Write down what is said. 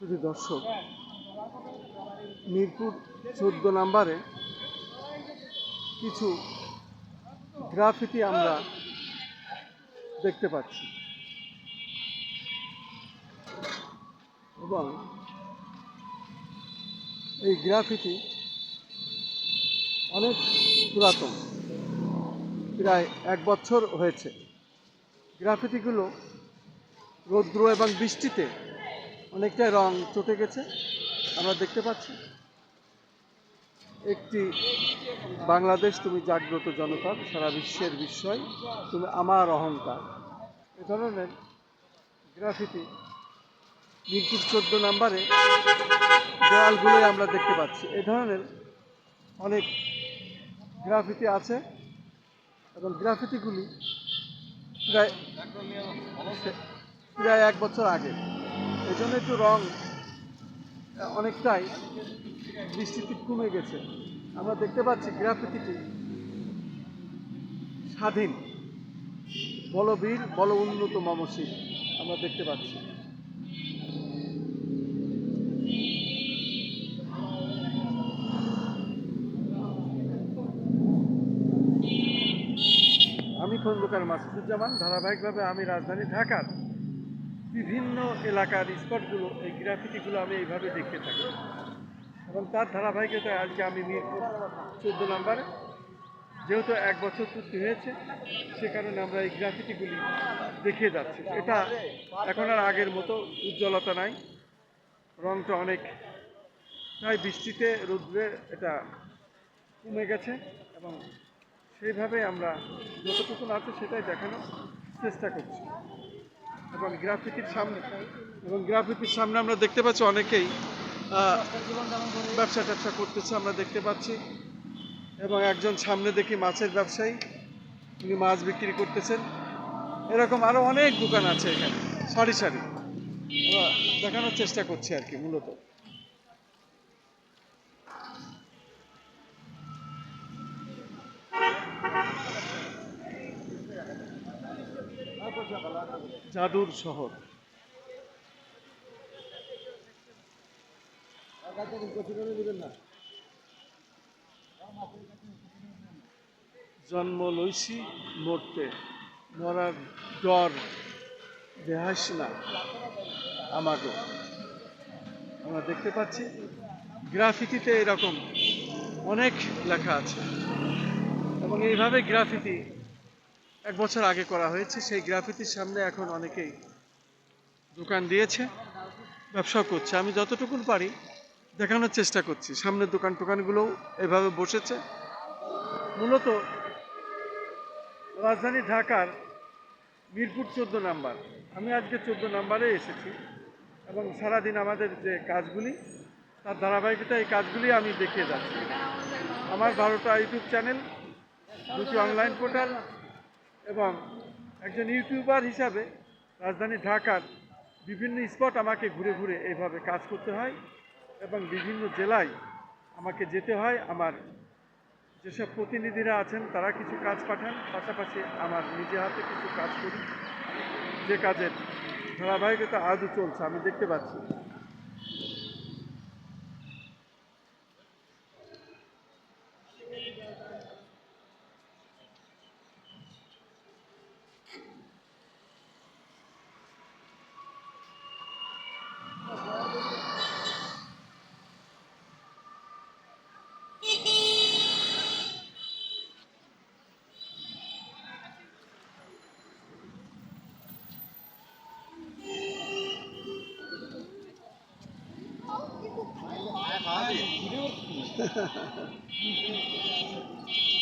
দর্শক, মিরপুর চোদ্দ নাম্বারে কিছু গ্রাফিটি আমরা দেখতে পাচ্ছি। এবং এই গ্রাফিটি অনেক পুরাতন, প্রায় এক বছর হয়েছে। গ্রাফিটিগুলো রৌদ্র এবং বৃষ্টিতে অনেকটাই রং চটে গেছে, আমরা দেখতে পাচ্ছি। একটি বাংলাদেশ, তুমি জাগ্রত জনতার সারা বিশ্বের বিস্ময়, তুমি আমার অহংকার। এ ধরনের গ্রাফিতি মিরপুর চোদ্দ নাম্বারে দেওয়ালগুলোই আমরা দেখতে পাচ্ছি। এ ধরনের অনেক গ্রাফিতি আছে এবং গ্রাফিতিগুলি প্রায় প্রায় এক বছর আগে। এই জন্য একটু রং অনেকটাই বৃষ্টিতে কমে গেছে। আমরা দেখতে পাচ্ছি গ্রাফিতিটি স্বাধীন। বলবীর, বল উন্নত মমশীল আমরা দেখতে পাচ্ছি। আমি খন্দকার মাসুদুজ্জামান, ধারাবাহিকভাবে আমি রাজধানী ঢাকার বিভিন্ন এলাকার স্পটগুলো, এই গ্রাফিটিগুলো আমি এইভাবে দেখতে থাকি। এবং তার ধারাবাহিকতায় আজকে আমি মিরপুর চোদ্দ নম্বরে। যেহেতু এক বছর পূর্তি হয়েছে, সে কারণে আমরা এই গ্রাফিটিগুলি দেখিয়ে যাচ্ছি। এটা এখন আর আগের মতো উজ্জ্বলতা নাই। রংটা অনেক তাই বৃষ্টিতে, রৌদ্রে এটা কমে গেছে এবং সেইভাবে আমরা যতটুকু আছে সেটাই দেখানোর চেষ্টা করছি। এবং গ্রাফিতির সামনে, এবং গ্রাফিতির সামনে আমরা দেখতে পাচ্ছি অনেকেই ব্যবসা ট্যাবসা করতেছে, আমরা দেখতে পাচ্ছি। এবং একজন সামনে দেখি মাছের ব্যবসায়ী তিনি মাছ বিক্রি করতেছেন। এরকম আরও অনেক দোকান আছে এখানে, সারি সারি। দেখানোর চেষ্টা করছি আর কি, মূলত। জাদুর শহর। জন্ম লইছি মরতে। মরার ডর দেহাস না আমাকে আমরা দেখতে পাচ্ছি, গ্রাফিতিতে এরকম অনেক লেখা আছে। এবং এইভাবে গ্রাফিতি এক বছর আগে করা হয়েছে, সেই গ্রাফিতির সামনে এখন অনেকেই দোকান দিয়েছে ব্যবসা করছে। আমি যতটুকু পারি দেখানোর চেষ্টা করছি। সামনের দোকান টোকানগুলোও এভাবে বসেছে। মূলত রাজধানী ঢাকার মিরপুর চোদ্দ নাম্বার। আমি আজকে চোদ্দ নাম্বারে এসেছি এবং সারাদিন আমাদের যে কাজগুলি, তার ধারাবাহিকতা এই কাজগুলি আমি দেখিয়ে যাচ্ছি। আমার বারোটা ইউটিউব চ্যানেল, দুটি অনলাইন পোর্টাল এবং একজন ইউটিউবার হিসাবে রাজধানী ঢাকার বিভিন্ন স্পট আমাকে ঘুরে ঘুরে এইভাবে কাজ করতে হয় এবং বিভিন্ন জেলায় আমাকে যেতে হয়। আমার যেসব প্রতিনিধিরা আছেন, তারা কিছু কাজ পাঠান। পাশাপাশি আমার নিজে হাতে কিছু কাজ করি। যে কাজের ধারাবাহিকতা আজও চলছে, আমি দেখতে পাচ্ছি। Thank you.